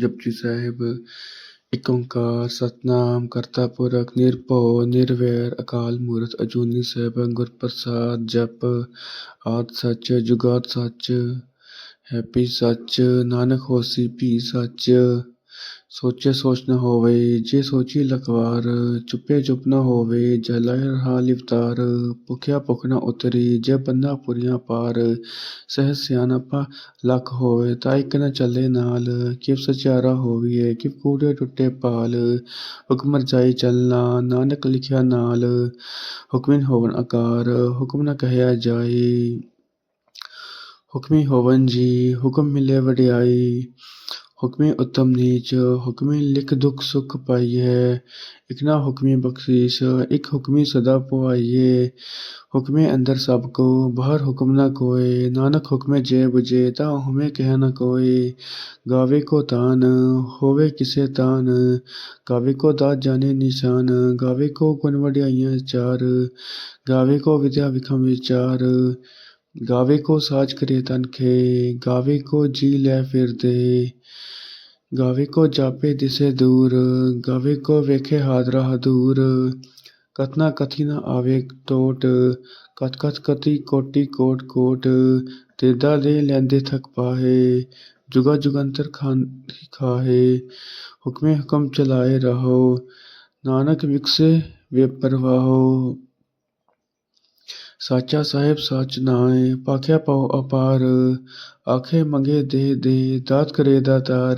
ਜਪਜੀ ਸਾਹਿਬ ਏਕ ਓੰਕਾਰ ਸਤਿਨਾਮ ਕਰਤਾ ਪੁਰਖ ਨਿਰਭਉ, ਨਿਰਵੈਰ, ਅਕਾਲ ਮੂਰਤ ਅਜੂਨੀ ਸੈਭੰ ਗੁਰ ਪ੍ਰਸਾਦ ਜਪ ਆਦਿ ਸੱਚ, ਜੁਗਾਦ ਸੱਚ, ਹੈਪੀ ਸੱਚ, ਨਾਨਕ ਹੋਸੀ, ਭੀ ਸੱਚ। ਸੋਚੇ ਸੋਚ ਨ ਹੋਵੇ, ਜੇ ਸੋਚੀ ਲਖਵਾਰ, ਚੁੱਪੇ ਚੁੱਪ ਨ ਹੋਵੇ ਜਲਾਇ ਰਹਾ ਲਿਵਤਾਰ, ਭੁਖਿਆ ਭੁਖ ਨ ਉਤਰੀ, ਜੇ ਬੰਨਾ ਪੁਰੀਆਂ ਪਾਰ ਸਹਿ ਸਿਆਣਪਾ ਲੱਖ ਹੋਵੇ, ਤਾਂ ਇੱਕ ਨ ਚੱਲੇ ਨਾਲ, ਕਿਵ ਸਚਾਰਾ ਹੋਵੀਏ, ਕਿਵ ਕੂੜੇ ਟੁੱਟੇ ਪਾਲ, ਹੁਕਮ ਰਜਾਈ ਚੱਲਣਾ, ਨਾਨਕ ਲਿਖਿਆ ਨਾਲ, ਹੁਕਮਿਨ ਹੋਵਨ ਆਕਾਰ ਹੁਕਮ ਨ ਕਹਿਆ ਜਾਏ, ਹੁਕਮੀ ਹੋਵਨ ਜੀ, ਹੁਕਮ ਮਿਲੇ ਵਡਿਆਈ ਹੁਕਮੀ ਉਤਮ ਨੀਚ, ਹੁਕਮੀ ਲਿਖ ਦੁਖ ਸੁਖ ਪਾਈਐ, ਇਕ ਨਾ ਹੁਕਮੀ ਬਖਸ਼ੀਸ਼, ਇਕ ਹੁਕਮੀ ਸਦਾ ਪੁਆਈਐ ਹੁਕਮੇ ਅੰਦਰ ਸਭ ਕੋ, ਬਾਹਰ ਹੁਕਮ ਨਾ ਕੋਏ, ਨਾਨਕ ਹੁਕਮੇ ਜੇ ਬੁਝੇ, ਤਾ ਹੁਮੇ ਕਹਿ ਨਾ ਕੋਇ ਗਾਵੇ ਕੋ ਤਾਨ, ਹੋਵੇ ਕਿਸੇ ਤਾਨ, ਗਾਵੇ ਕੋ ਦਾਤ ਜਾਣੇ ਨਿਸ਼ਾਨ, ਗਾਵੇ ਕੋ ਗੁਣ ਵਡਿਆਈਆਂ ਚਾਰ, ਗਾਵੇ ਕੋ ਵਿਦਿਆ ਵਿਖਮ ਵਿਚਾਰ। ਗਾਵੇ ਕੋ ਸਾਜ ਕਰੇ ਤਨਖੇ ਗਾਵੇ ਕੋ ਜੀ ਲੈ ਫਿਰਦੇ ਗਾਵੇ ਕੋ ਜਾਪੇ ਦਿਸੇ ਦੂਰ ਗਾਵੇ ਕੋ ਵੇਖੇ ਹਾਦਰਾ ਹਦੂਰ ਕਤਨਾ ਕਥੀ ਨ ਆਵੇ ਟੋਟ ਕਤ ਕਤ ਕਤੀ ਕੋਟੀ ਕੋਟ ਕੋਟ ਤੇਦਾ ਦੇ ਲੈਂਦੇ ਥਕ ਪਾਹੇ ਜੁਗਾ ਜੁਗੰਤਰ ਖਾਂਦੀ ਖਾਹੇ ਹੁਕਮੇ ਹੁਕਮ ਚਲਾਏ ਰਹੋ ਨਾਨਕ ਵਿਕਸੇ ਵੇਪਰਵਾਹੋ ਸਾਚਾ ਸਾਹਿਬ ਸੱਚ ਨਾਏ ਪਾਖਿਆ ਪਉ ਅਪਾਰ ਆਖੇ ਮੰਗੇ ਦੇ ਦੇ ਦਾਤ ਕਰੇ ਦਾਤਾਰ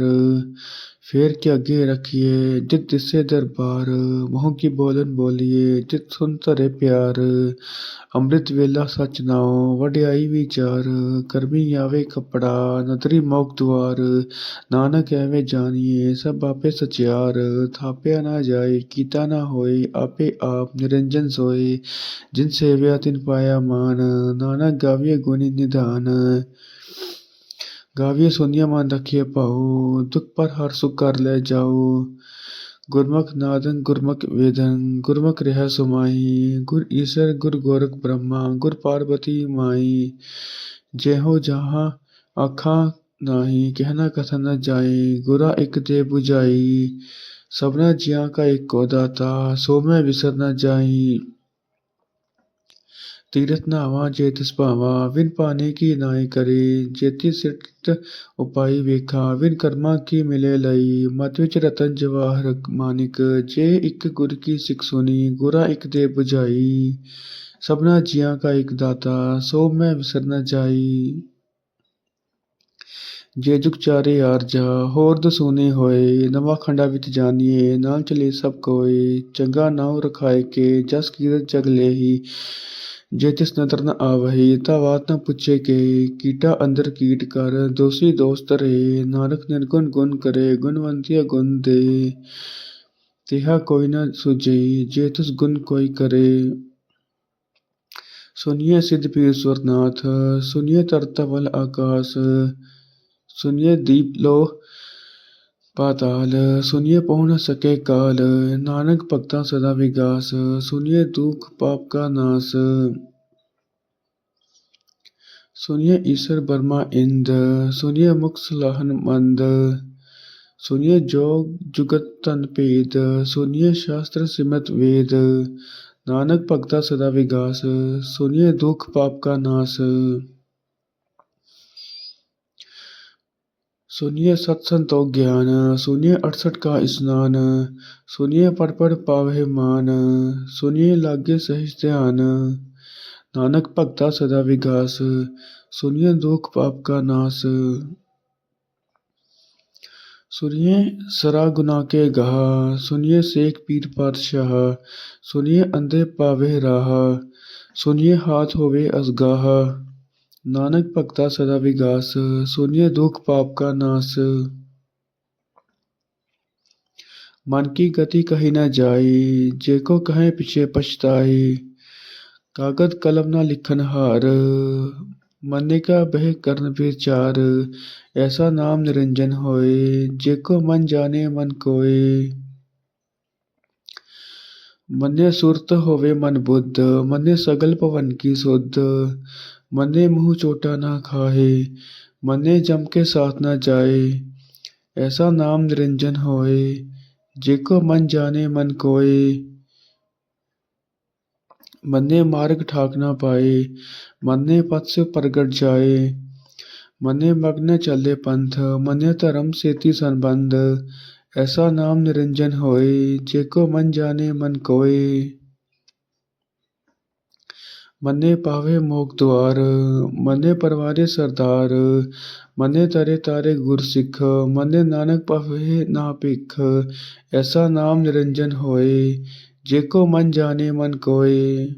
ਫੇਰ ਕੇ ਅੱਗੇ ਰੱਖੀਏ, ਜਿਤ ਦਿਸੇ ਦਰਬਾਰ, ਮੋਹ ਕੀ ਬੋਲਨ ਬੋਲੀਏ, ਜਿਤ ਸੁਨ ਧਰੇ ਪਿਆਰ, ਅੰਮ੍ਰਿਤ ਵੇਲਾ ਸਚ ਨਾਉ, ਵਡਿਆਈ ਵਿਚਾਰ, ਕਰਮੀ ਆਵੇ ਕਪੜਾ, ਨਦਰੀ ਮੋਖ ਦੁਆਰ, ਨਾਨਕ ਐਵੇਂ ਜਾਣੀਏ, ਸਭ ਆਪੇ ਸਚਿਆਰ, ਥਾਪਿਆ ਨਾ ਜਾਏ, ਕੀਤਾ ਨਾ ਹੋਏ, ਆਪੇ ਆਪ ਨਿਰੰਜਨ ਸੋਏ, ਜਿਨ ਸੇਵਿਆ ਤਿਨ ਪਾਇਆ ਮਾਨ, ਨਾਨਕ ਗਾਵੀਏ ਗੁਣੀ ਨਿਧਾਨ। ਗਾਵੀਏ ਸੁਨੀਆ ਮਨ ਰਖੀਏ ਭਾਉ ਦੁਖ ਪਰ ਹਰ ਸੁਖ ਕਰ ਲੈ ਜਾਓ ਗੁਰਮੁਖ ਨਾਦੰ ਗੁਰਮੁਖ ਵੇਦੰ ਗੁਰਮੁਖ ਰਹਿ ਸੁਮਾਈ ਗੁਰ ਈਸਰ ਗੁਰ ਗੋਰਖ ਬ੍ਰਹਮਾ ਗੁਰ ਪਾਰਬਤੀ ਮਾਈ ਜਿਹੋ ਜਹਾਂ ਆਖਾਂ ਨਾਹੀ ਕਹਿਣਾ ਕਥਨ ਨ ਜਾਏ ਗੁਰਾ ਇਕ ਦੇ 부ਝਾਈ ਸਭਨਾ ਜੀਆਂ ਕਾ ਇੱਕੋ ਦਾਤਾ ਸੋ ਮੈਂ ਵਿਸਰ ਨ ਜਾਈ ਤੀਰਥ ਨਾਵਾ ਜੇ ਤਿਸ ਭਾਵਾ ਵਿਨ ਪਾਣੇ ਕੀ ਨਾਇ ਕਰੇ, ਜੇਤੀ ਸਿਟ ਉਪਾਈ ਵੇਖਾ ਵਿਨ ਕਰਮਾ ਕੀ ਮਿਲੇ ਲਈ, ਮਤ ਵਿਚ ਰਤਨ ਜਵਾਹਰ ਮਾਨਿਕ, ਜੇ ਇੱਕ ਗੁਰ ਕੀ ਸਿੱਖ ਸੁਣੀ ਗੁਰਾ ਇੱਕ ਦੇ 부ਝਾਈ ਸਭਨਾ ਜੀਆਂ ਕਾ ਇੱਕ ਦਾਤਾ, ਸੋ ਮੈਂ ਵਿਸਰ ਜਾਈ। ਜੇ ਜੁਗ ਚਾਰੇ ਆਰਜਾ ਹੋਰ ਦਸੂਨੇ ਹੋਏ, ਨਵਾਂ ਖੰਡਾ ਵਿੱਚ ਜਾਣੀਏ ਨਾਲ ਚਲੇ ਸਭ ਕੋਏ, ਚੰਗਾ ਨਾਉ ਰਖਾਏ ਕੇ, ਜਸ ਕੀਰਤ ਜਗ ਲੇਹੀ ਜੇ ਤਿਸ ਨਦਰ ਨ ਆਵਹੀ, ਤਾ ਬਾਤ ਨ ਪੁੱਛੇ ਕੇ। ਕੀਟਾ ਅੰਦਰ ਕੀਟ ਕਰ, ਦੋਸੀ ਦੋਸਤ ਰੇ ਨਾਨਕ ਨਿਰਗੁਣ ਗੁਣ ਕਰੇ, ਗੁਣਵੰਤੀਆ ਗੁਣ ਦੇ। ਤਿਹਾ ਕੋਈ ਨ ਸੁਝਈ ਜੇ ਤਿਸ ਗੁਣ ਕੋਈ ਕਰੇ। ਸੁਨੀਏ ਸਿਧ ਪੀਰ ਸੁਰਨਾਥ ਸੁਨੀਏ ਤਰਤਵਲ ਆਕਾਸ। ਸੁਨੀਏ ਦੀਪ ਲੋ ਪਾਤਾਲ ਸੁਨੀਏ ਪਹੁ ਨ ਸਕੇ ਕਾਲ, ਨਾਨਕ ਭਗਤਾ ਸਦਾ ਵਿਗਾਸ ਸੁਨੀਏ ਦੁਖ ਪਾਪ ਕਾ ਨਾਸ। ਸੁਨੀਏ ਈਸ਼ਰ ਬਰਮਾ ਇੰਦ ਸੁਨੀਏ ਮੁਖ ਸਲਾਹਨ ਮੰਦ ਸੁਨੀਏ ਜੋਗ ਜੁਗਤ ਤਨ ਭੇਦ ਸੁਨੀਏ ਸ਼ਾਸਤਰ ਸਿਮਤ ਵੇਦ, ਨਾਨਕ ਭਗਤਾ ਸਦਾ ਵਿਗਾਸ ਸੁਨੀਏ ਦੁਖ ਪਾਪ ਕਾ ਨਾਸ। सुनिए सत संतोष ज्ञान सुनिए अड़सठ का स्नान सुनिए पढ़ पढ़ पावे मान सुनिए लागे सहिष ध्यान नानक भक्ता सदा विगास सुनिए दुख पाप का नाश सुनिए सरा गुना के गहा सुनिए शेख पीर पातशाह सुनिए अंधे पावे राह सुनिए हाथ होवे असगाह नानक भक्ता सदा विगास सुनिए दुख पाप का नाश मन की गति कही न जाए, जे को कहे पीछे पछताए। कागज़ कलम न लिखन हार मने का बह करन विचार। ऐसा नाम निरंजन होए, जे को मन जाने मन कोय मने सुरत होवे मन बुद्ध मने सगल पवन की सुध। मने मुँह चोटा ना खाए मने जम के साथ ना जाए। ऐसा नाम निरंजन होए, जेको मन जाने मन कोए। मने मार्ग ठाक ना पाए, मने पथ से प्रगट जाए। मने मग्न चले पंथ, मने धर्म सेती संबंध। ऐसा नाम निरंजन होए, जेको मन जाने मन कोए। ਮੰਨੇ ਪਾਵੇ ਮੋਖ ਦੁਆਰ, ਮੰਨੇ ਪਰਵਾਰੇ ਸਰਦਾਰ, ਮੰਨੇ ਤਰੇ ਤਾਰੇ ਗੁਰ ਸਿੱਖ ਮੰਨੇ ਨਾਨਕ ਪਵੇ ਨਾ ਭਿਖ, ਐਸਾ ਨਾਮ ਨਿਰੰਜਨ ਹੋਏ ਜੇਕੋ ਮਨ ਜਾਣੇ ਮਨ ਕੋਏ।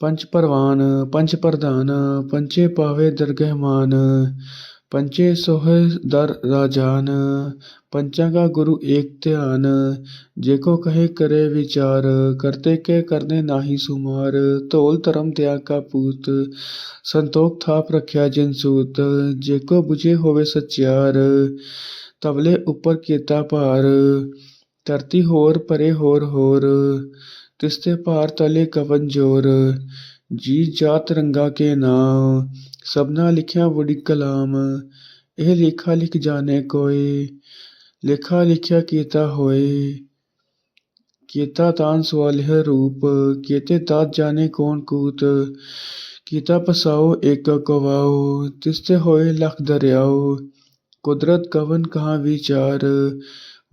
ਪੰਚ ਪਰਵਾਨ ਪੰਚ ਪ੍ਰਧਾਨ, ਪੰਚੇ ਪਾਵੇ ਦਰਗਹਿਮਾਨ ਮਾਨ ਪੰਚੇ ਸੋਹੇ ਦਰ ਰਾਜਾਨ, ਪੰਚਾਂ ਕਾ ਗੁਰੂ ਏਕ ਧਿਆਨ। ਜੇਕੋ ਕਹੇ ਕਰੇ ਵਿਚਾਰ, ਕਰਤੇ ਕੇ ਕਰਨੇ ਨਾਹੀ ਸੁਮਾਰ। ਧੋਲ ਧਰਮ ਤਿਆਗ ਕਾ ਪੂਤ, ਸੰਤੋਖ ਥਾਪ ਰਖਿਆ ਜਿਨ ਸੂਤ। ਜੇਕੋ 부ਝੇ ਹੋਵੇ ਸਚਿਆਰ ਤਬਲੇ ਉੱਪਰ ਕੀਤਾ ਭਾਰ। ਧਰਤੀ ਹੋਰ ਪਰੇ ਹੋਰ ਹੋਰ ਤਿਸਤੇ ਭਾਰ ਤਲੇ ਕਵਨ ਜੋਰ। ਜੀ ਜਾਤ ਰੰਗਾ ਕੇ ਨਾਮ ਸਭਨਾ ਲਿਖਿਆ ਵੜੀ ਕਲਾਮ ਇਹ ਲੇਖਾ ਲਿਖ ਜਾਣੇ ਕੋਏ ਲੇਖਾ ਲਿਖਿਆ ਕੀਤਾ ਹੋਏ ਕੀਤਾ ਤਾਨ ਸਵਾਲਿਹ ਰੂਪ ਕੀਤੇ ਤਾਤ ਜਾਣੇ ਕੌਣ ਕੂਤ ਕੀਤਾ ਪਸਾਓ ਏਕ ਕਵਾਓ ਤਿਸਤੇ ਹੋਏ ਲਖ ਦਰਿਆਓ ਕੁਦਰਤ ਕਵਨ ਕਹਾਂ ਵਿਚਾਰ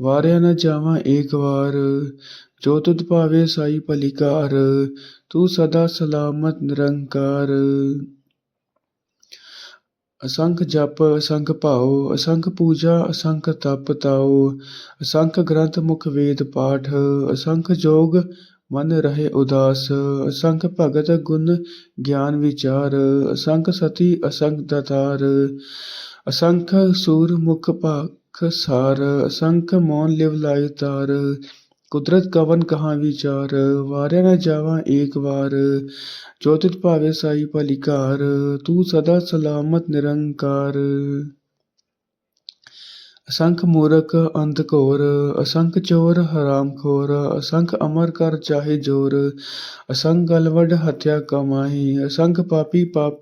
ਵਾਰਿਆ ਨ ਜਾਵਾਂ ਏਕ ਵਾਰ ਜੋ ਤੁਧ ਭਾਵੇ ਸਾਈ ਭਲੀਕਾਰ ਤੂੰ ਸਦਾ ਸਲਾਮਤ ਨਿਰੰਕਾਰ ਅਸੰਖ ਜਪ, ਅਸੰਖ ਭਾਉ, ਅਸੰਖ ਪੂਜਾ, ਅਸੰਖ ਤਪ ਤਾਉ, ਅਸੰਖ ਗ੍ਰੰਥ ਮੁਖ ਵੇਦ ਪਾਠ, ਅਸੰਖ ਜੋਗ ਮਨ ਰਹੇ ਉਦਾਸ, ਅਸੰਖ ਭਗਤ ਗੁਣ ਗਿਆਨ ਵਿਚਾਰ, ਅਸੰਖ ਸਤੀ, ਅਸੰਖ ਦਤਾਰ, ਅਸੰਖ ਸੂਰ ਮੁਖ ਭਖ ਸਾਰ, ਅਸੰਖ ਮੌਨ ਲਿਵ ਲਾਇ ਤਾਰ ਕੁਦਰਤ ਕਵਨ ਕਹਾਂ ਵਿਚਾਰ ਵਾਰਿਆ ਨ ਜਾਵਾਂ ਏਕ ਵਾਰ ਜੋ ਤਿਤ ਭਾਵੇ ਸਾਈ ਭਲੀਕਾਰ ਤੂੰ ਸਦਾ ਸਲਾਮਤ ਨਿਰੰਕਾਰ ਅਸੰਖ ਮੂਰਖ ਅੰਧ ਘੋਰ ਅਸੰਖ ਚੋਰ ਹਰਾਮ ਖੋਰ ਅਸੰਖ ਅਮਰ ਕਰ ਚਾਹੇ ਜੋਰ ਅਸੰਖ ਗਲਵਡ ਹਤਿਆ ਕਮਾਹੀ ਅਸੰਖ ਪਾਪੀ ਪਾਪ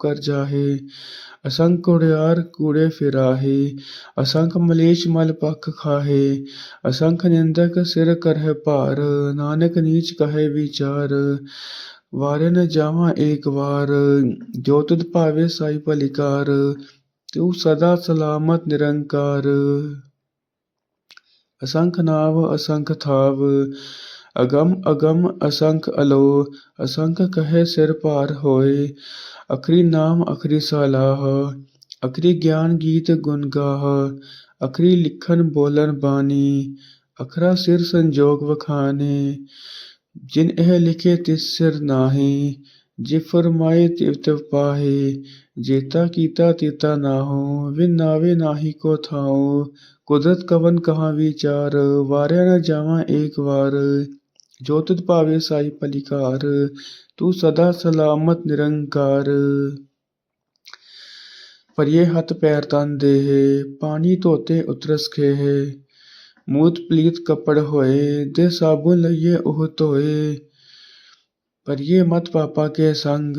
ਕਰ ਜਾਹੇ ਅਸੰਖ ਕੁੜਿਆਰ ਕੂੜੇ ਫਿਰਾਹੇ, ਅਸੰਖ ਮਲੇਸ਼ ਮਲ ਪਖ ਖਾਹੇ, ਅਸੰਖ ਨਿੰਦਕ ਸਿਰ ਕਰਹਿ ਨਾਨਕ ਨੀਚ ਕਹੇ ਵਿਚਾਰ, ਵਾਰੇ ਨ ਜਾਵਾਂ ਏਕ ਵਾਰ, ਜੋ ਤੁਧ ਭਾਵੇ ਸਾਈ ਭਲੀਕਾਰ ਤੂੰ ਸਦਾ ਸਲਾਮਤ ਨਿਰੰਕਾਰ। ਅਸੰਖ ਨਾਵ, ਅਸੰਖ ਥਾਵ ਅਗਮ ਅਗਮ ਅਸੰਖ ਅਲੋ ਅਸੰਖ ਕਹੇ ਸਿਰ ਭਾਰ ਹੋਏ, ਅਖਰੀ ਨਾਮ, ਅਖਰੀ ਸਲਾਹ, ਅਖਰੀ ਗਿਆਨ ਗੀਤ ਗੁਣ ਗਾਹ, ਅਖਰੀ ਲਿਖਨ ਬੋਲਨ ਬਾਣੀ, ਅਖਰਾ ਸਿਰ ਸੰਜੋਗ ਵਖਾਨੇ, ਜਿਨ ਇਹ ਲਿਖੇ ਤਿਸ ਸਿਰ ਨਾਹੀ, ਜੇ ਫਰਮਾਏ ਤਿਵ ਤਿਵ ਪਾਹੇ, ਜੇਤਾ ਕੀਤਾ ਤੇਤਾ ਨਾਹੋ, ਵਿਨ ਨਾਵੇ ਨਾਹੀ ਕੋ ਥਾਉ, ਕੁਦਰਤ ਕਵਨ ਕਹਾਂ ਵਿਚਾਰ, ਵਾਰਿਆ ਨਾ ਜਾਵਾਂ ਏਕ ਵਾਰ ਜੋ ਤੁਧ ਭਾਵੇ ਸਾਈ ਭਲੀਕਾਰ, ਤੂੰ ਸਦਾ ਸਲਾਮਤ ਨਿਰੰਕਾਰ। ਪਰਿਏ ਹੱਥ ਪੈਰ ਤਨ ਦੇਹ, ਪਾਣੀ ਧੋਤੇ ਉਤਰਸ ਖੇਹ। ਮੂਤ ਪਲੀਤ ਕੱਪੜ ਹੋਏ, ਦੇ ਸਾਬੁਨ ਲਈਏ ਉਹ ਧੋਏ। ਪਰਿਏ ਮਤ ਪਾਪਾ ਕੇ ਸੰਗ,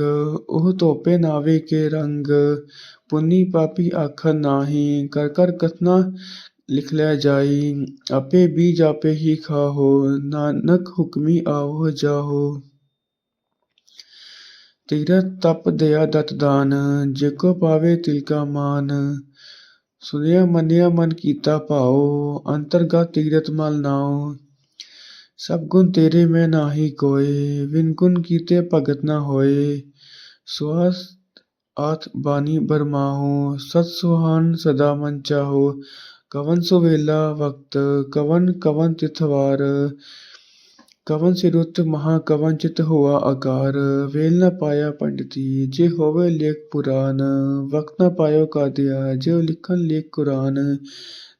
ਉਹ ਧੋਪੇ ਨਾਵੇ ਕੇ ਰੰਗ। ਪੁੰਨੀ ਪਾਪੀ ਆਖਨ ਨਾਹੀ, ਕਰ ਕਰ ਕਥਨਾ ਲਿਖ ਲੈ ਜਾਈ ਆਪੇ ਬੀਜ ਆਪੇ ਹੀ ਖਾਹੋ ਨਾਨਕ ਹੁਕਮੀ ਆਵੋ ਜਾਹੋ ਤੀਰਥ ਤਪ ਦਇਆ ਦਤ ਦਾਨ ਜੇਕੋ ਪਾਵੇ ਤਿਲ ਕਾ ਮਾਨ ਸੁਨਿਆ ਮੰਨਿਆ ਮਨ ਕੀਤਾ ਭਾਉ ਅੰਤਰਗਤ ਤੀਰਥ ਮਲ ਨਾਉ ਸਭ ਗੁਣ ਤੇਰੇ ਮੈਂ ਨਾਹੀ ਕੋਏ ਵਿਨ ਗੁਣ ਕੀਤੇ ਭਗਤ ਨਾ ਹੋਏ ਸਵਾਸ ਆਤ ਬਾਣੀ ਬਰਮਾਹੋ ਸਤ ਸੁਹਾਨ ਸਦਾ ਮਨ ਚਾਹੋ ਕਵਨ ਸੁਵੇਲਾ ਵਕਤ, ਕਵਨ ਕਵਨ ਤਿਥਵਾਰ ਕਵਨ ਸਿਰੁਤ ਮਹਾ ਕਵਨ ਚਿਤ ਹੋਆ ਆਕਾਰ, ਵੇਲ ਨ ਪਾਇਆ ਪੰਡਤੀ, ਜੇ ਹੋਵੇ ਲੇਖ ਪੁਰਾਨ, ਵਕਤ ਨ ਪਾਇਓ ਕਾਦਿਆ, ਜੇ ਲਿਖਨ ਲੇਖ ਕੁਰਾਨ,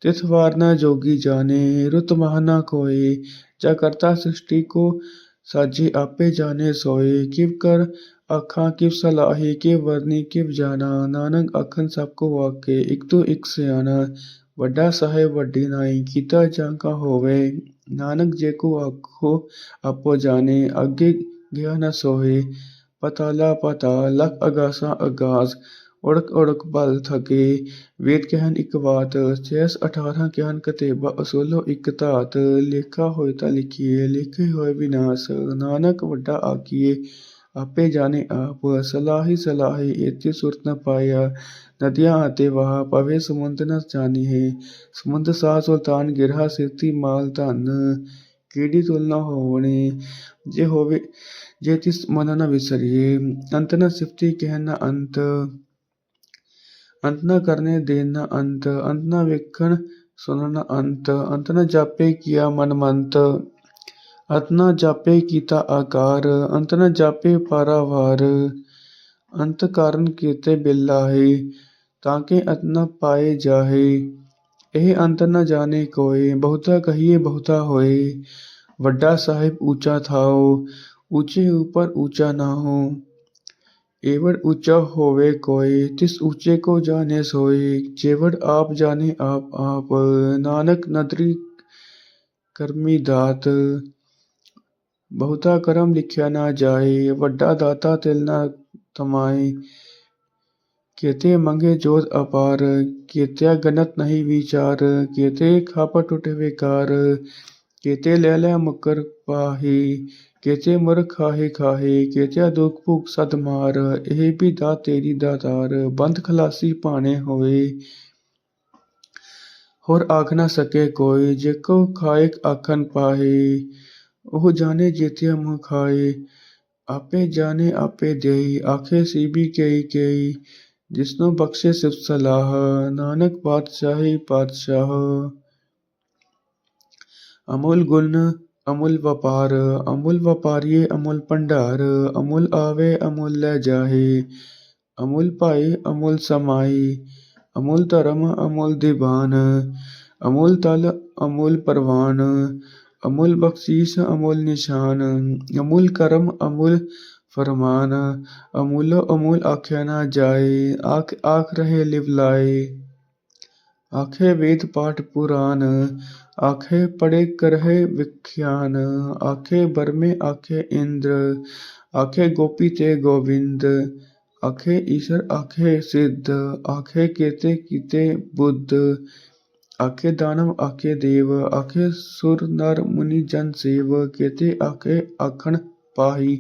ਤਿਥ ਵਾਰ ਨ ਜੋਗੀ ਜਾਣੇ, ਰੁਤ ਮਹ ਨ ਕੋਏ ਜਾ ਕਰਤਾ ਸ੍ਰਿਸ਼ਟੀ ਕੋ ਸਾਜੇ ਆਪੇ ਜਾਣੇ ਸੋਏ, ਕਿਵ ਕਰ ਆਖਾਂ, ਕਿਵ ਸਲਾਹੀ, ਕਿਵ ਵਰਨੀ, ਕਿਵ ਜਾਣਾ, ਨਾਨਕ ਆਖਨ ਸਭ ਕੋ ਵਾਕੇ, ਇਕ ਤੋਂ ਇਕ ਸਿਆਣਾ ਵੱਡਾ ਸਾਹਿਬ ਵੱਡੀ ਨਾਈ, ਕੀਤਾ ਜਾਂ ਹੋਵੇ, ਨਾਨਕ ਜੇ ਕੋ ਆਖੋ, ਆਪੋ ਜਾਣੇ, ਅੱਗੇ ਗਿਆ ਨ ਸੋਏ ਪਤਾਲਾ ਪਤਾ, ਲਖ ਅਗਾਸਾ ਅਗਾਸ ਉੜਕ ਉੜਕ ਬਲ ਥਕੇ, ਵੇਦ ਕਹਿਨ ਇੱਕ ਬਾਤ ਸੈਸ ਅਠਾਰਾਂ ਗਿਆਨ ਕਤੇਬਾ, ਅਸੋਲੋ ਇੱਕ ਧਾਤ, ਲੇਖਾ ਹੋਏ ਤਾਂ ਲਿਖੀਏ, ਲਿਖੇ ਹੋਏ ਵਿਨਾਸ਼, ਨਾਨਕ ਵੱਡਾ ਆਖੀਏ ਆਪੇ ਜਾਣੇ ਆਪ, ਸਲਾਹੀ ਸਲਾਹੀ ਇਤੀ ਸੁਰਤ ਨ ਪਾਇਆ, ਨਦੀਆਂ ਅਤੇ ਵਾਹ ਪਵੇ ਸਮੁੰਦ ਨ ਜਾਣੀਏ ਸਮੁੰਦ ਸਾ ਸੁਲਤਾਨ ਗਿਰਹਾ ਸਿਰਤੀ ਮਾਲ ਧਨ, ਕਿਹੜੀ ਤੁਲਨਾ ਹੋਵਣੀ? ਜੇ ਹੋਵੇ, ਜੇ ਤਿਸ ਮਨ ਨ ਵਿਸਰੀਏ, ਅੰਤ ਨ ਸਿਫਤੀ ਕਹਿ ਨ ਅੰਤ। ਅੰਤ ਨ ਕਰਨੇ ਦੇਨ ਨ ਅੰਤ ਅੰਤ ਨ ਵੇਖਣ ਸੁਣਨ ਨ ਅੰਤ ਅੰਤ ਨ ਜਾਪੇ ਕੀਆ ਮਨ ਮੰਤ। ਅੰਤ ਨ ਜਾਪੇ ਕੀਤਾ ਆਕਾਰ ਅੰਤ ਨ ਜਾਪੇ ਪਾਰਾਵਾਰ ਅੰਤ ਕਾਰਨ ਕੀਤੇ ਬਿਲਾਹੀ ਤਾਂ ਕਿ ਅੰਤ ਨ ਪਾਏ ਜਾਹੇ ਇਹ ਅੰਤ ਨ ਜਾਣੇ ਕੋਇ ਬਹੁਤਾ ਕਹੀਏ ਬਹੁਤਾ ਹੋਏ ਵੱਡਾ ਸਾਹਿਬ ਊਚਾ ਥਾਓ ਊਚੇ ਉਪਰ ਊਚਾ ਨਾ ਹੋ ਏਵੜ ਊਚਾ ਹੋਵੇ ਕੋਇ ਤਿਸ ਊਚੇ ਕੋ ਜਾਣੇ ਸੋਈ ਜੇਵੜ ਆਪ ਜਾਣੇ ਆਪ ਆਪ ਨਾਨਕ ਨਦਰੀ ਕਰਮੀ ਦਾਤ ਬਹੁਤਾ ਕਰਮ ਲਿਖਿਆ ਨਾ ਜਾਏ, ਵੱਡਾ ਦਾਤਾ ਤਿਲ ਨਾ ਤਮਾਏ। ਕੀਤੇ ਮੰਗੇ ਜੋਤ ਅਪਾਰ, ਕੀਤਿਆ ਗਨਤ ਨਹੀਂ ਵਿਚਾਰ, ਕੀਤੇ ਖਾਪ ਟੁੱਟੇ ਵਿਕਾਰ, ਕੀਤੇ ਲੈ ਲੈ ਮੁਕਰ ਪਾਹੀ, ਕੀਤੇ ਮੁਰ ਖਾਹੇ ਖਾਹੇ, ਕੀਤਿਆ ਦੁਖ ਭੁਖ ਸਦ ਮਾਰ, ਇਹ ਵੀ ਦਾ ਤੇਰੀ ਦਾਤਾਰ, ਬੰਦ ਖਲਾਸੀ ਪਾਣੇ ਹੋਏ। ਹੋਰ ਆਖ ਨਾ ਸਕੇ ਕੋਈ, ਜੇ ਕੋ ਖਾਇ ਆਖਨ ਪਾਹੇ ਉਹ ਜਾਣੇ ਜੇਤਿਆ ਮੁਹ ਖਾਏ ਆਪੇ ਜਾਣੇ ਆਪੇ ਦੇਈ, ਆਖੇ ਸੀਬੀ ਕਈ ਕਈ ਜਿਸਨੂੰ ਬਖਸ਼ੇ ਸਿਫ ਸਲਾਹ, ਨਾਨਕ ਪਾਤਸ਼ਾਹੀ ਪਾਤਸ਼ਾਹ। ਅਮੁਲ ਗੁਣ, ਅਮੁਲ ਵਪਾਰ, ਅਮੁਲ ਵਪਾਰੀਏ ਅਮੁਲ ਭੰਡਾਰ, ਅਮੁਲ ਆਵੇ ਅਮੁਲ ਲੈ ਜਾਹੇ, ਅਮੁੱਲ ਭਾਈ ਅਮੁਲ ਸਮਾਈ, ਅਮੁੱਲ ਧਰਮ ਅਮੁਲ ਦੀਵਾਨ, ਅਮੁੱਲ ਤਲ ਅਮੁਲ ਪਰਵਾਨ ਅਮੁੱਲ ਬਖਸ਼ੀਸ਼ ਅਮੁੱਲ ਨਿਸ਼ਾਨ ਅਮੁੱਲ ਕਰਮ ਅਮੁੱਲ ਫਰਮਾਨ ਅਮੁੱਲ ਅਮੁੱਲ ਆਖਿਆ ਨਾ ਜਾਏ ਆਖ ਆਖ ਰਹੇ ਲਿਵ ਲਾਏ ਆਖੇ ਵੇਦ ਪਾਠ ਪੁਰਾਨ ਆਖੇ ਪੜੇ ਕਰਹਿ ਵਿਖਿਆਨ ਆਖੇ ਬਰਮੇ ਆਖੇ ਇੰਦਰ ਆਖੇ ਗੋਪੀ ਤੇ ਗੋਵਿੰਦ ਆਖੇ ਈਸ਼ਰ ਆਖੇ ਸਿੱਧ ਆਖੇ ਕੇਤੇ ਕੀਤੇ ਬੁੱਧ ਆਖੇ ਦਾਨਵ, ਆਖੇ ਦੇਵ, ਆਖੇ ਸੁਰ ਨਰ ਮੁਨੀ ਜਨ ਸੇਵ, ਕੇਤੇ ਆਖੇ ਆਖਣ ਪਾਹੀ,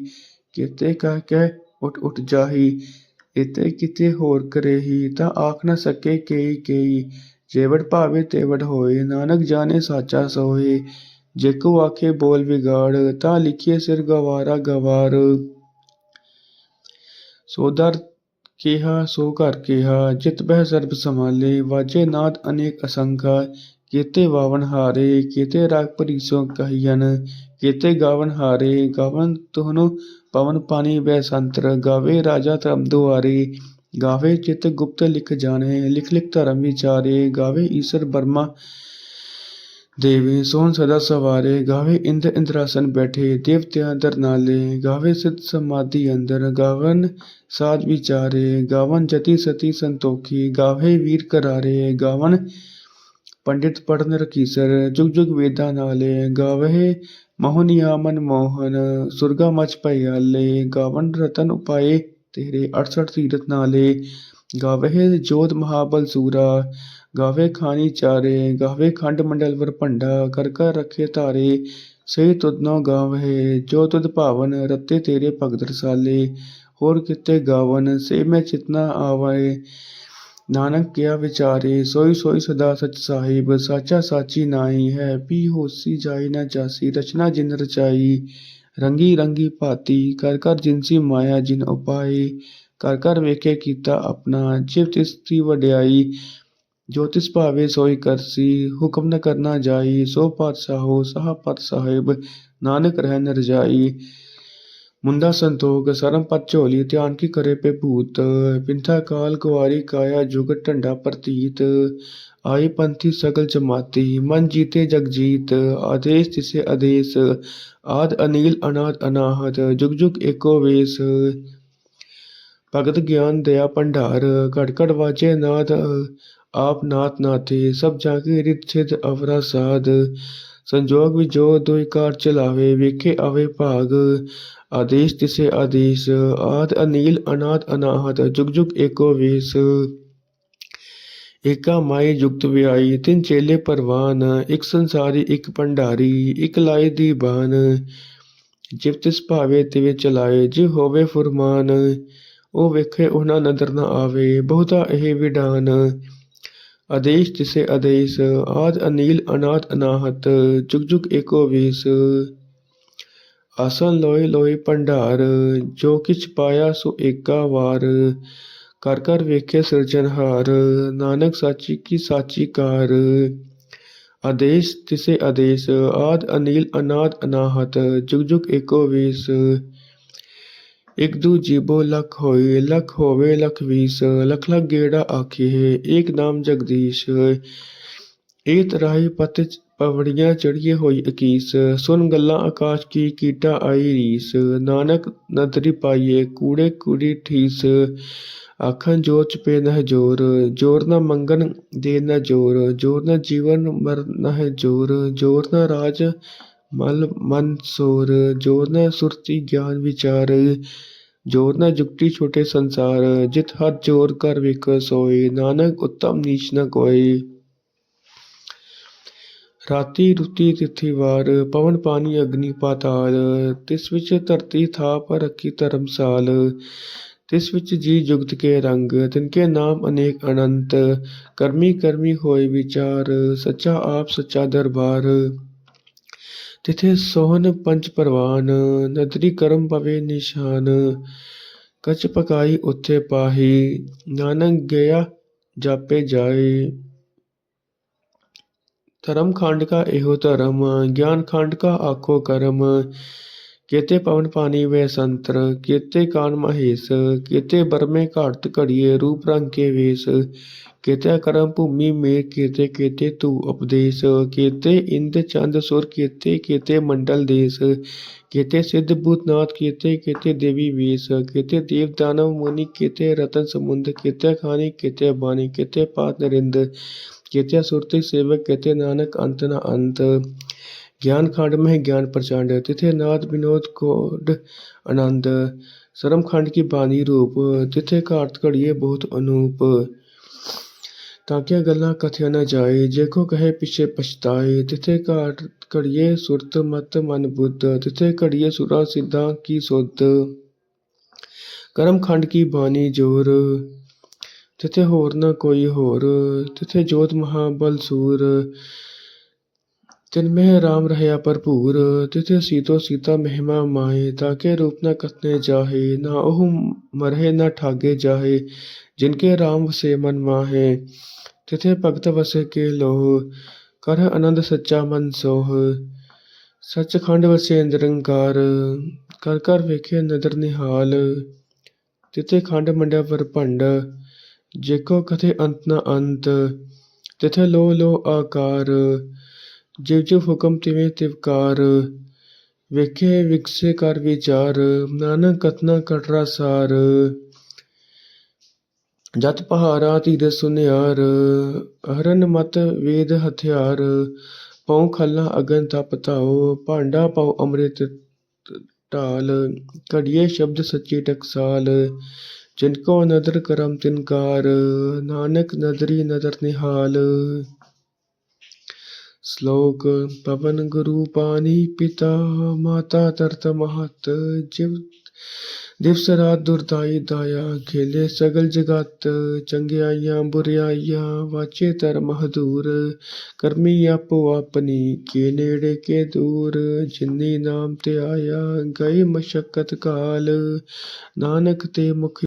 ਕੇਤੇ ਕਹਿ ਕਹਿ ਉਠ ਉਠ ਜਾਹੀ ਇਤੇ ਕਿਤੇ ਹੋਰ ਕਰੇਹੀ, ਤਾਂ ਆਖ ਨਾ ਸਕੇ ਕੇਈ ਕਈ, ਜੇਵੜ ਭਾਵੇ ਤੇਵੜ ਹੋਏ, ਨਾਨਕ ਜਾਣੇ ਸਾਚਾ ਸੋਏ ਜੇ ਕੋ ਆਖੇ ਬੋਲ ਵਿਗਾੜ, ਤਾਂ ਲਿਖੀਏ ਸਿਰ ਗਵਾਰਾ ਗਵਾਰ। ਸੋਦਰ ਕਿਹਾ, ਸੋ ਘਰ ਕਿਹਾ, ਜਿਤ ਬਹਿ ਸਰਬ ਸੰਭਾਲੇ, ਵਾਜੇ ਨਾਦ ਅਨੇਕ ਅਸੰਖਾ, ਕੀਤੇ ਵਾਵਨ ਹਾਰੇ, ਕੀਤੇ ਰਾਗ ਪਰੀਸੋ ਕਹੀਨ ਕੀਤੇ ਗਾਵਨ ਹਾਰੇ ਗਾਵਨ ਤੁਹਨੋ ਪਵਨ ਪਾਣੀ ਬੈ ਸੰਤਰ, ਗਾਵੇ ਰਾਜਾ ਧਰਮ ਦੁਆਰੇ, ਗਾਵੇ ਚਿਤ ਗੁਪਤ ਲਿਖ ਜਾਣੇ, ਲਿਖ ਲਿਖ ਧਰਮ ਵਿਚਾਰੇ, ਗਾਵੇ ਈਸ਼ਰ ਬਰਮਾ ਦੇਵੇ, ਸੋਹਣ ਸਦਾ ਸਵਾਰੇ, ਗਾਵੇ ਇੰਦ ਇੰਦਰਾਸਨ ਬੈਠੇ, ਦੇਵਤਿਆਂ ਦਰ ਨਾਲੇ, ਗਾਵੇ ਸਿਧ ਸਮਾਧੀ ਅੰਦਰ ਗਾਵਨ ਸਾਧ ਵਿਚਾਰੇ, ਗਾਵਨ ਜਤੀ ਸਤੀ ਸੰਤੋਖੀ, ਗਾਵੇ ਵੀਰ ਕਰਾਰੇ, ਗਾਵਨ ਪੰਡਿਤ ਪੜਨ ਰਕੀਸਰ, ਜੁਗ ਜੁਗ ਵੇਦਾਂ ਨਾਲੇ, ਗਾਵੇ ਮੋਹਨਿਆ ਮਨ ਮੋਹਨ, ਸੁਰਗਾ ਮਚ ਭਇਆਲੇ ਗਾਵਨ ਰਤਨ ਉਪਾਏ ਤੇਰੇ 68 ਤੀਰਥ ਨਾਲੇ, ਗਾਵੇ ਜੋਤ ਮਹਾਬਲ ਸੂਰਾ, ਗਾਵੇ ਖਾਨੀ ਚਾਰੇ, ਗਾਵੇ ਖੰਡ ਮੰਡਲ ਵਰ ਭੰਡਾ, ਕਰ ਕਰ ਰੱਖੇ ਧਾਰੇ, ਸਹੀ ਤੁਧਨੋ ਗਾਵੇ, ਜੋ ਤੁਧ ਭਾਵਨ ਰਤੇ ਤੇਰੇ ਭਗਤ ਰਸਾਲੇ ਹੋਰ ਕਿਤੇ ਗਾਵਨ ਸੇ ਮੈਂ ਚਿਤਨਾ ਆਵੇ ਨਾਨਕ ਕਿਆ ਵਿਚਾਰੇ ਸੋਈ ਸੋਈ ਸਦਾ ਸਚ ਸਾਹਿਬ ਸਾਚਾ ਸਾਚੀ ਨਾਹੀ ਹੈ ਪੀ ਹੋਸੀ ਜਾਈ ਨਾ ਜਾਸੀ ਰਚਨਾ ਜਿਨ ਰਚਾਈ ਰੰਗੀ ਰੰਗੀ ਭਾਤੀ ਕਰ ਕਰ ਜਿਨਸੀ ਮਾਇਆ ਜਿਨ ਉਪਾਈ ਕਰ ਕਰ ਵੇਖੇ ਕੀਤਾ ਆਪਣਾ ਜਿਵ ਤਿਸ ਦੀ ਵਡਿਆਈ ਜੋ ਤਿਸ ਭਾਵੇ ਸੋਈ ਕਰਸੀ ਹੁਕਮ ਨ ਕਰਨਾ ਜਾਈ ਸੋ ਪਾਤਸ਼ਾਹੋ ਸਾਹ ਪਤ ਸਾਹਿਬ ਨਾਨਕ ਰਹਿਨ ਰਜਾਈ ਮੁੰਦਾ ਸੰਤੋਖ, ਸਰਮ ਪਤ ਝੋਲੀ ਧਿਆਨ ਕੀ ਕਰੇ ਪੇ ਭੂਤ? ਪਿੰਥਾ ਕਾਲ ਕੁਵਾਰੀ ਕਾਇਆ ਜੁਗ ਢੰਡਾ ਪ੍ਰਤੀਤ। ਆਈ ਪੰਥੀ ਸਗਲ ਜਮਾਤੀ, ਮਨ ਜੀਤੇ ਜਗ ਜੀਤ। ਆਦੇਸ਼ ਤਿਸੇ ਆਦੇਸ਼, ਆਦ ਅਨੀਲ ਅਨਾਦ ਅਨਾਹਤ ਜੁਗ ਜੁਗ ਏਕੋ ਵੇਸ। ਭਗਤ ਗਿਆਨ ਦਇਆ ਭੰਡਾਰ, ਘੜ ਘੜ ਵਾਜੇ ਨਾਦ, ਆਪ ਨਾਥ ਨਾਥੇ, ਸਭ ਜਾਗੇ ਰਿਤ ਛਿਦ ਅਵਰਾ ਸਾਧ ਸੰਜੋਗ ਵਿਜੋਗ ਦੁਇ ਕਾਰ ਚਲਾਵੇ, ਵੇਖੇ ਆਵੇ ਭਾਗ, ਆਦੇਸ਼ ਤਿਸੇ ਆਦੇਸ਼, ਆਦ ਅਨੀਲ, ਅਨਾਦ ਅਨਾਹਤ, ਜੁਗ ਜੁਗ ਏਕੋ ਵੇਸ। ਏਕਾ ਮਾਈ ਜੁਗਤ ਵਿਆਈ, ਤਿੰਨ ਚੇਲੇ ਪਰਵਾਨ, ਇੱਕ ਸੰਸਾਰੀ, ਇੱਕ ਭੰਡਾਰੀ, ਇੱਕ ਲਾਏ ਦੀ ਬਾਨ ਜਿਵ ਤਿਸ ਭਾਵੇ ਤਿਵੇਂ ਚਲਾਏ, ਜਿਵ ਹੋਵੇ ਫੁਰਮਾਨ, ਉਹ ਵੇਖੇ ਉਹਨਾਂ ਨਦਰ ਨਾ ਆਵੇ, ਬਹੁਤਾ ਇਹ ਵਿਡਾਨ। ਆਦੇਸ਼ ਤਿਸੇ ਆਦੇਸ਼, ਆਦ ਅਨੀਲ ਅਨਾਦ ਅਨਾਹਤ, ਜੁਗ ਜੁਗ ਏਕੋ ਵੇਸ। ਆਸਨ ਲੋਏ ਲੋਏ ਭੰਡਾਰ, ਜੋ ਕਿਛ ਪਾਇਆ ਸੋ ਏਕਾ ਵਾਰ। ਕਰ ਕਰ ਵੇਖੇ ਸਿਰਜਨਹਾਰ ਨਾਨਕ ਸਾਚੀ ਕੀ ਸਾਚੀ ਕਾਰ। ਆਦੇਸ਼ ਤਿਸੇ ਆਦੇਸ਼, ਆਦ ਅਨੀਲ ਅਨਾਦ ਅਨਾਹਤ, ਜੁਗ ਜੁਗ ਏਕੋ ਵੇਸ। ਇਕ ਦੂ ਜੀਬੋ ਲਖ ਹੋਏ, ਲਖ ਹੋਵੇ, ਲਖ ਵੀਸ, ਲਖ ਲੱਖ ਗੇੜਾ ਆਖੀਏ ਏਕ ਨਾਮ ਜਗਦੀਸ਼। ਇਹ ਤਰਾਹੀ ਪਤ ਪਵੜੀਆਂ ਚੜੀਏ ਹੋਈ ਅਕੀਸ, ਸੁਨ ਗੱਲਾਂ ਆਕਾਸ਼ ਕੀ ਕੀਟਾ ਆਈ ਰੀਸ। ਨਾਨਕ ਨਦਰੀ ਪਾਈਏ, ਕੂੜੇ ਕੂੜੀ ਠੀਸ। ਆਖਣ ਜੋਰ ਚਪੇ ਨਹ ਜੋਰ ਜੋਰ ਨਾ ਮੰਗਣ ਦੇ ਨਾ ਜੋਰ ਜੋਰ ਨਾ ਜੀਵਨ ਮਰ ਨਹ ਜੋਰ ਜੋਰ ਨਾ ਰਾਜ ਮਲ ਮਨ ਸੋਰ ਜੋਰ ਨਾ ਸੁਰਤੀ ਗਿਆਨ ਵਿਚਾਰ ਜੋਰ ਨਾ ਜੁਗਤੀ ਛੋਟੇ ਸੰਸਾਰ, ਜਿਤ ਹੱਥ ਜੋਰ ਕਰ ਵੇਖ ਸੋਏ, ਨਾਨਕ ਉਤਮ ਨੀਚ ਨ ਕੋਇ ਰਾਤੀ ਰੁਤੀ ਤਿਥੀ ਵਾਰ, ਪਵਨ ਪਾਣੀ ਅਗਨੀ ਪਾਤਾਲ, ਤਿਸ ਵਿੱਚ ਧਰਤੀ ਥਾਪ ਰੱਖੀ ਧਰਮਸਾਲ ਤਿਸ ਵਿੱਚ ਜੀ ਜੁਗਤ ਕੇ ਰੰਗ ਤਿਨਕੇ ਨਾਮ ਅਨੇਕ ਅਨੰਤ, ਕਰਮੀ ਕਰਮੀ ਹੋਏ ਵਿਚਾਰ, ਸੱਚਾ ਆਪ ਸੱਚਾ ਦਰਬਾਰ। ਤਿਥੇ ਸੋਹਨ ਪੰਚ ਪਰਵਾਨ, ਨਦਰੀ ਕਰਮ ਪਵੇ ਨਿਸ਼ਾਨ। ਕਚ ਪਕਾਈ ਉੱਥੇ ਪਾਹੀ, ਨਾਨਕ ਗਿਆ ਜਾਪੇ ਜਾਏ। ਧਰਮ ਖੰਡ ਕਾ ਇਹੋ ਧਰਮ, ਗਿਆਨ ਖੰਡ ਕਾ ਆਖੋ ਕਰਮ। ਕੇਤੇ ਪਵਨ ਪਾਣੀ ਵੇ ਸੰਤਰ, ਕੇਤੇ ਕਾਨ ਮਹੇਸ਼, ਕੇਤੇ ਬਰਮੇ ਘਾਟ ਘੜੀਏ, ਰੂਪ ਰੰਗ ਕੇ ਵੇਸ, ਕੇਤੇ ਕਰਮ ਭੂਮੀ ਮੇ ਕੇਤੇ ਕੇਤੇ ਤੂ ਉਪਦੇਸ਼, ਕੇਤੇ ਇੰਦ ਚੰਦ ਸੁਰ, ਕੇਤੇ ਕੇਤੇ ਮੰਡਲ ਦੇਸ, ਕੇਤੇ ਸਿੱਧ ਭੂਤਨਾਥ, ਕੇਤੇ ਕੇਤੇ ਦੇਵੀ ਵੇਸ, ਕੇਤੇ ਦੇਵ ਦਾਨਵ ਮੁਨੀ, ਕੇਤੇ ਰਤਨ ਸਮੁੰਦ, ਕੇਤੇ ਖਾਨੀ ਕੇਤੇ ਬਾਣੀ, ਕੇਤੇ ਪਾਤ ਨਰਿੰਦ, ਕੇਤੇ ਸੁਰਤੀ ਸੇਵਕ, ਕੇਤੇ ਨਾਨਕ ਅੰਤ ਨਾ ਅੰਤ ਗਿਆਨ ਖੰਡ ਮਹਿ ਗਿਆਨ ਪ੍ਰਚੰਡ ਤਿਥੇ ਨਾਦ ਵਿਨੋਦ ਕੋਡ ਆਨੰਦ ਸਰਮ ਖੰਡ ਕੀ ਬਾਣੀ ਰੂਪ ਤਿਥੇ ਘਾਟ ਘੜੀਏ ਬਹੁਤ ਅਨੂਪ ਤਾਕਿਆ ਗੱਲਾਂ ਕਥਿਆ ਨ ਜਾਏ ਜੇ ਕੋ ਕਹੇ ਪਿਛੇ ਪਛਤਾਏ ਤਿਥੇ ਘਾਟ ਘੜੀਏ ਸੁਰਤ ਮਤ ਮਨ ਬੁੱਧ ਤਿਥੇ ਘੜੀਏ ਸੁਰਾ ਸਿੱਧਾ ਕੀ ਸੁਧ ਕਰਮ ਖੰਡ ਕੀ ਬਾਣੀ ਜੋਰ ਤਿਥੇ ਹੋਰ ਨ ਕੋਈ ਹੋਰ ਤਿਥੇ ਜੋਤ ਮਹਾਬਲ ਸੂਰ ਤਿਨ ਮਹਿ ਰਾਮ ਰਹਿਆ ਭਰਪੂਰ, ਤਿਥੇ ਸੀਤੋ ਸੀਤਾ ਮਹਿਮਾ ਮਾਏ ਤਾਕੇ ਰੂਪ ਨ ਕਥਨੇ ਜਾਹੇ, ਨਾ ਉਹ ਮਰਹਿ ਨ ਠਾਗੇ ਜਾਹੇ, ਜਿਨਕੇ ਰਾਮ ਵਸੇ ਮਨ ਮਾਹੇ, ਤਿਥੇ ਭਗਤ ਵਸੇ ਕੇ ਲੋਹ, ਕਰ ਆਨੰਦ ਸੱਚਾ ਮਨ ਸੋਹ, ਸੱਚਖੰਡ ਵਸੇ ਨਿਰੰਕਾਰ, ਕਰ ਕਰ ਵੇਖੇ ਨਦਰ ਨਿਹਾਲ, ਤਿਥੇ ਖੰਡ ਮੰਡਿਆ ਪਰ ਭੰਡ ਜੇਕੋ ਕਥੇ ਅੰਤ ਨ ਅੰਤ, ਤਿਥੇ ਲੋ ਲੋ ਆਕਾਰ ਜਿਵ ਜਿਵ ਹੁਕਮ ਤਿਵੇਂ ਤਿਵਕਾਰ ਵੇਖੇ ਵਿਕਸੇ ਕਰ ਵਿਚਾਰ, ਨਾਨਕ ਕਥਨਾ ਕਟਰਾ ਸਾਰ। ਜਤ ਪਹਾਰਾ ਧੀਰ ਸੁਨਿਆਰ, ਹਰਨ ਮਤ ਵੇਦ ਹਥਿਆਰ, ਪਉ ਖੱਲਾ ਅਗਨ ਤਪ ਧਾਓ, ਭਾਂਡਾ ਪਉ ਅੰਮ੍ਰਿਤ ਢਾਲ, ਘੜੀਏ ਸ਼ਬਦ ਸੱਚੀ ਟਕਸਾਲ, ਜਿਨ ਕੋ ਨਦਰ ਕਰਮ ਤਿਨਕਾਰ ਨਾਨਕ ਨਦਰੀ ਨਦਰ ਨਿਹਾਲ। ਸ਼ਲੋਕ ਪਵਨ ਗੁਰੂ ਪਾਣੀ ਪਿਤਾ, ਮਾਤਾ ਤਰਤ ਮਹਤ, ਜਿਵ ਦਿਵਸ ਰਾਤ ਦੁਰਦਾਈ ਦਾਇਆ, ਖੇਲੇ ਸਗਲ ਜਗਤ, ਚੰਗਿਆਈਆਂ ਬੁਰਿਆਈਆਂ, ਵਾਚੇ ਧਰਮ ਹਦੂਰ ਕਰਮੀ ਆਪੋ ਆਪਣੀ, ਕੇ ਨੇੜੇ ਕੇ ਦੂਰ, ਜਿਨੀ ਨਾਮ ਤੇ ਆਇਆ, ਗਏ ਮਸ਼ਕਤ ਕਾਲ, ਨਾਨਕ ਤੇ ਮੁਖ